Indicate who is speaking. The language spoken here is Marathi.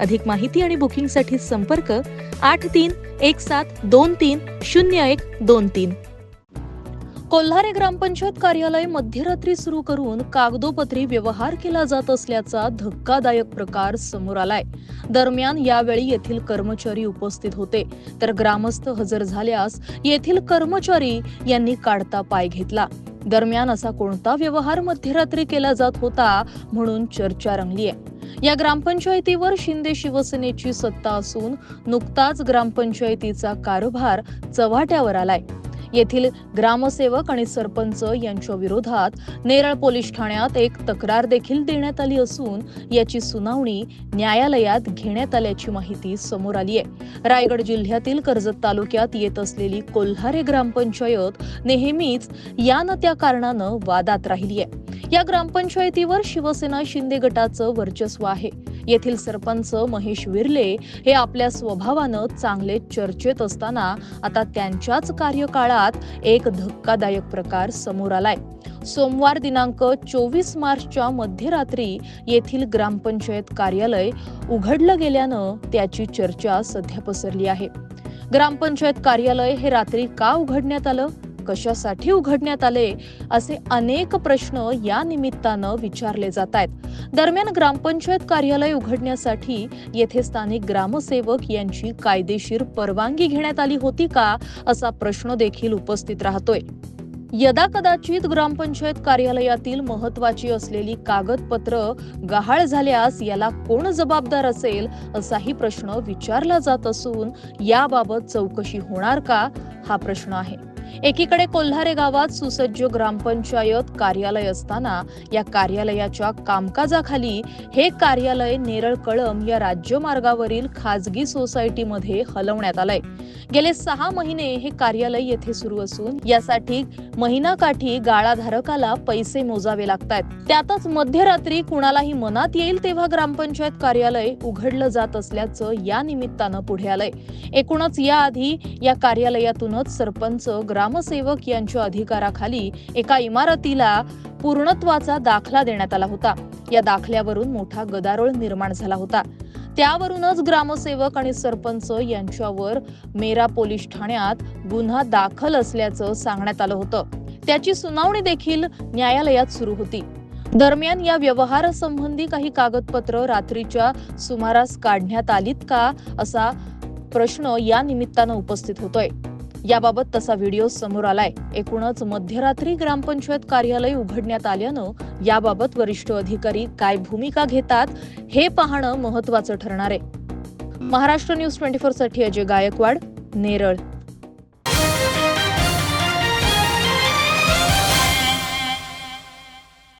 Speaker 1: अधिक माहिती आणि बुकिंगसाठी संपर्क आठ तीन एक सात दोन तीन शून्य एक दोन तीन. कोल्हारे ग्रामपंचायत कार्यालय मध्यरात्री सुरू करून कागदोपत्री व्यवहार केला जात असल्याचा धक्कादायक प्रकार समोर आलाय. दरम्यान यावेळी येथील कर्मचारी उपस्थित होते. तर ग्रामस्थ हजर झाल्यास येथील कर्मचारी यांनी काढता पाय घेतला. दरम्यान असा कोणता व्यवहार मध्यरात्री केला जात होता म्हणून चर्चा रंगली आहे. या ग्रामपंचायतीवर शिंदे शिवसेनेची सत्ता असून नुकताच ग्रामपंचायतीचा कारभार चव्हाट्यावर आलाय. येथील ग्रामसेवक आणि सरपंच यांच्या विरोधात नेरळ पोलीस ठाण्यात एक तक्रार देखील देण्यात आली असून याची सुनावणी न्यायालयात घेण्यात आल्याची माहिती समोर आली आहे. रायगड जिल्ह्यातील कर्जत तालुक्यात येत असलेली कोल्हारे ग्रामपंचायत नेहमीच या न त्या कारणानं वादात राहिली आहे. या ग्रामपंचायतीवर शिवसेना शिंदे गटाचं वर्चस्व आहे. येथील सरपंच महेश विरले हे आपल्या स्वभावानं चांगले चर्चेत असताना आता त्यांच्याच कार्यकाळात एक धक्कादायक प्रकार समोर आलाय. सोमवार दिनांक चोवीस मार्चच्या मध्यरात्री येथील ग्रामपंचायत कार्यालय उघडलं गेल्यानं त्याची चर्चा सध्या पसरली आहे. ग्रामपंचायत कार्यालय हे रात्री का उघडण्यात आलं? कशासाठी उघडण्यात आले असे अनेक प्रश्न या निमित्तानं विचारले जात आहेत. दरम्यान ग्रामपंचायत कार्यालय उघडण्यासाठी येथे स्थानिक ग्रामसेवक यांची कायदेशीर परवानगी घेण्यात आली होती का असा प्रश्न देखील उपस्थित राहतोय. यदा कदाचित ग्रामपंचायत कार्यालयातील महत्वाची असलेली कागदपत्र गहाळ झाल्यास याला कोण जबाबदार असेल असाही प्रश्न विचारला जात असून याबाबत चौकशी होणार का? हा प्रश्न आहे. एकीकडे कोल्हारे गावात सुसज्ज ग्रामपंचायत कार्यालय असताना या कार्यालयाच्या कामकाजाखाली हे कार्यालय नेरळ कळम या राज्यमार्गावरील खाजगी सोसायटीमध्ये हलवण्यात आलंय. गेले सहा महिने हे कार्यालय येथे सुरू असून यासाठी महिनाकाठी गाळाधारकाला पैसे मोजावे लागतात त्यातच मध्यरात्री कुणालाही मनात येईल तेव्हा ग्रामपंचायत कार्यालय उघडलं जात असल्याचं या निमित्तानं पुढे आलंय. एकूणच याआधी या कार्यालयातूनच सरपंच ग्रामसेवक यांच्या अधिकाराखाली एका इमारतीला पूर्णत्वाचा दाखला देण्यात आला होता. या दाखल्यावरून मोठा गदारोळ निर्माण झाला होता. त्यावरूनच ग्रामसेवक आणि सरपंच यांच्यावर मेरा पोलीस ठाण्यात गुन्हा दाखल असल्याचं सांगण्यात आलं होतं. त्याची सुनावणी देखील न्यायालयात सुरू होती. दरम्यान या व्यवहारासंबंधी काही कागदपत्र रात्रीच्या सुमारास काढण्यात आलीत का असा प्रश्न या निमित्तानं उपस्थित होतोय. याबाबत तसा व्हिडिओ समोर आलाय. एकूणच मध्यरात्री ग्रामपंचायत कार्यालय उघडण्यात आल्यानं याबाबत वरिष्ठ अधिकारी काय भूमिका घेतात हे पाहणं महत्वाचं ठरणार आहे. महाराष्ट्र न्यूज ट्वेंटी फोरसाठी अजय गायकवाड नेरळ.